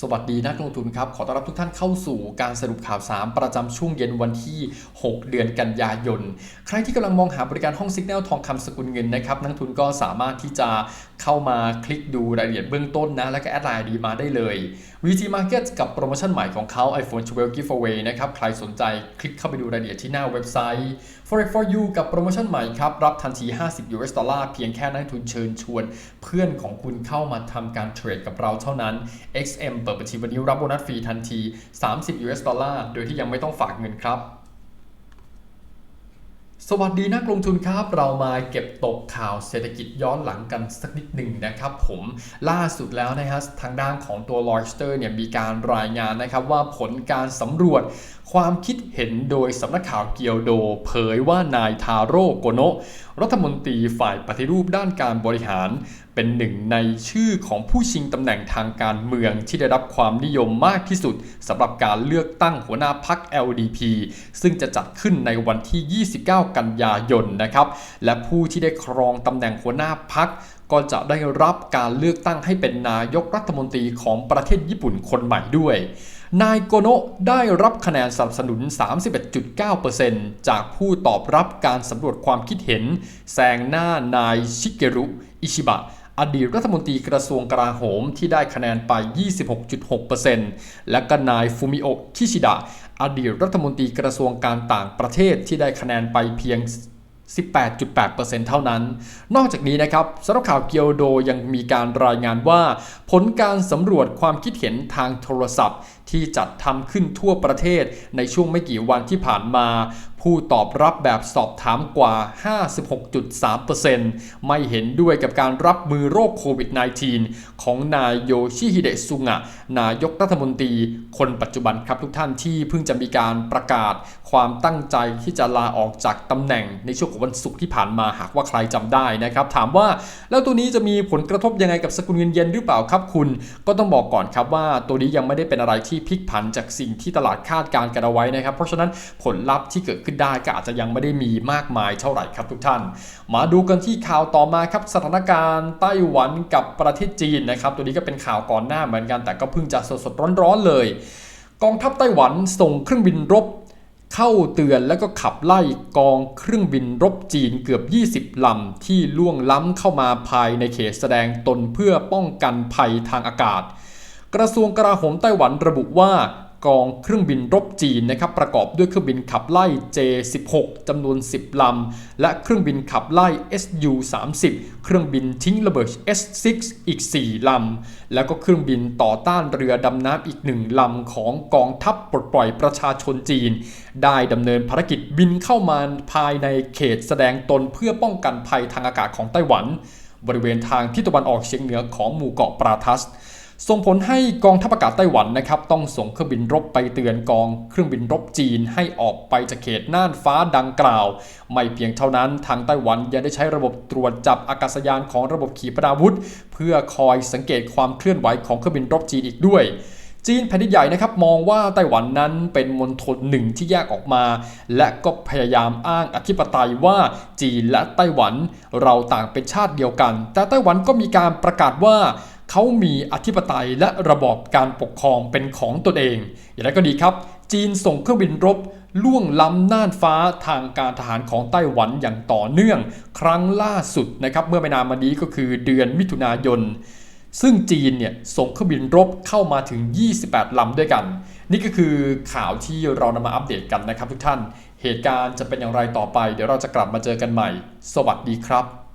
สวัสดีนักลงทุนครับ ขอต้อนรับทุกท่านเข้าสู่การสรุปข่าวสารประจำช่วงเย็นวันที่ 6 เดือนกันยายน ใครที่กำลังมองหาบริการห้องซิกแนลทองคำสกุลเงินนะครับนักทุนก็สามารถที่จะเข้ามาคลิกดูรายละเอียดเบื้องต้นนะ แล้วก็แอดไลน์ดีมาได้เลย VT Market กับโปรโมชั่นใหม่ของเขา iPhone 12 Giveaway นะครับ ใครสนใจคลิกเข้าไปดูรายละเอียดที่หน้าเว็บไซต์ Forex for you กับโปรโมชั่นใหม่ครับ รับทันที 50 US ดอลลาร์เพียงแค่นักทุนเชิญชวน เพื่อนของคุณเข้ามาทำการเทรดกับเราเท่านั้น XM เปิดบัญชีวันนี้รับโบนัสฟรีทันที 30 US ดอลลาร์ โดยที่ยังไม่ต้องฝากเงินครับ สวัสดีนักลงทุนครับ เรามาเก็บตกข่าวเศรษฐกิจย้อนหลังกันสักนิดหนึ่งนะครับผมล่าสุดแล้วนะฮะทางด้านของตัวลอยสเตอร์เนี่ยมีการรายงานนะครับว่าผลการสำรวจความคิดเห็นโดยสำนักข่าวเกียวโด เผยว่านายทาโร่โกโนะรัฐมนตรีฝ่ายปฏิรูปด้านการบริหาร เป็นหนึ่งในชื่อของผู้ชิงตำแหน่งทางการเมืองที่ได้รับความนิยมมากที่สุดสำหรับการเลือกตั้งหัวหน้าพัก LDP ซึ่งจะจัดขึ้นในวันที่ 29กันยายนนะครับ และผู้ที่ได้ครองตำแหน่งหัวหน้าพักก็จะได้รับการเลือกตั้งให้เป็นนายกรัฐมนตรีของประเทศญี่ปุ่นคนใหม่ด้วย นายโกโนะได้รับคะแนนสนับสนุน 31.9%จากผู้ตอบรับการสำรวจความคิดเห็น แซงหน้านายชิเกรุ อิชิบะ อดีตรัฐมนตรีกระทรวงกลาโหมที่ได้คะแนนไป 26.6%และก็นายฟูมิโอะคิชิดะ อดีตรัฐมนตรีกระทรวงการต่างประเทศที่ได้คะแนนไปเพียง18.8%เท่านั้น นอกจากนี้นะครับสำหรับข่าวเกียวโดยังมีการรายงานว่า ผลการสำรวจความคิดเห็นทางโทรศัพท์ ที่จัดทำขึ้นทั่วประเทศในช่วงไม่กี่วันที่ผ่านมาผู้ตอบรับแบบสอบถามกว่า 56.3%ไม่เห็นด้วยกับการรับมือโรคโควิด -19 ของนายโยชิฮิเดะซุงะ นายกรัฐมนตรี คนปัจจุบันครับทุกท่านที่เพิ่งจะมีการประกาศ ความตั้งใจที่จะลาออกจากตำแหน่งในช่วงของวันศุกร์ที่ผ่านมาหากว่าใครจำได้นะครับ ถามว่าแล้วตัวนี้จะมีผลกระทบยังไงกับสกุลเงินเยนหรือเปล่าครับคุณ ก็ต้องบอกก่อนครับว่าตัวนี้ยังไม่ได้เป็นอะไรที่พลิกผันจากสิ่งที่ตลาดคาดการณ์กันเอาไว้นะครับ เพราะฉะนั้นผลลัพธ์ที่เกิดขึ้นได้ก็อาจจะยังไม่ได้มีมากมายเท่าไหร่ครับทุกท่าน มาดูกันที่ข่าวต่อมาครับสถานการณ์ไต้หวันกับประเทศจีนนะครับ ตัวนี้ก็เป็นข่าวก่อนหน้าเหมือนกันแต่ก็เพิ่งจะสดๆร้อนๆเลย กองทัพไต้หวันส่งเครื่องบินรบเข้าเตือนและก็ขับไล่กองเครื่องบินรบจีนเกือบ 20 ลำ ที่ล่วงล้ำเข้ามาภายในเขตแสดงตนเพื่อป้องกันภัยทางอากาศ กระทรวงกลาโหมไต้หวันระบุว่า กองเครื่องบินรบจีนนะครับประกอบด้วยเครื่องบินขับไล่ J16 จำนวน 10 ลำ และเครื่องบินขับไล่ SU-30 เครื่องบินทิ้งระเบิด S6 อีก 4 ลำ แล้วก็เครื่องบินต่อต้านเรือดำน้ำอีกหนึ่งลำ ของกองทัพปลดปล่อยประชาชนจีน ได้ดำเนินภารกิจบินเข้ามาภายในเขตแสดงตนเพื่อป้องกันภัยทางอากาศของไต้หวัน บริเวณทางทิศตะวันออกเฉียงเหนือของหมู่เกาะปราทัส ส่งผลให้กองทัพอากาศไต้หวันนะครับต้องส่งเครื่องบินรบไปเตือนกองเครื่องบินรบจีนให้ออกไปจากเขตน่านฟ้าดังกล่าว ไม่เพียงเท่านั้นทางไต้หวันยังได้ใช้ระบบตรวจจับอากาศยานของระบบขีปนาวุธ เพื่อคอยสังเกตความเคลื่อนไหวของเครื่องบินรบจีนอีกด้วยจีนแผ่นดินใหญ่นะครับมองว่าไต้หวันนั้นเป็นมณฑลหนึ่งที่แยกออกมา และก็พยายามอ้างอธิปไตยว่าจีนและไต้หวันเราต่างเป็นชาติเดียวกัน แต่ไต้หวันก็มีการประกาศว่า เขามีอธิปไตยและระบอบการปกครองเป็นของตนเอง อย่างไรก็ดีครับ จีนส่งเครื่องบินรบล่วงล้ำน่านฟ้าทางการทหารของไต้หวันอย่างต่อเนื่อง ครั้งล่าสุดนะครับเมื่อไม่นานมานี้ก็คือเดือนมิถุนายน ซึ่งจีนเนี่ยส่งเครื่องบินรบเข้ามาถึง 28 ลำด้วยกัน นี่ก็คือข่าวที่เรานำมาอัปเดตกันนะครับทุกท่าน เหตุการณ์จะเป็นอย่างไรต่อไป เดี๋ยวเราจะกลับมาเจอกันใหม่ สวัสดีครับ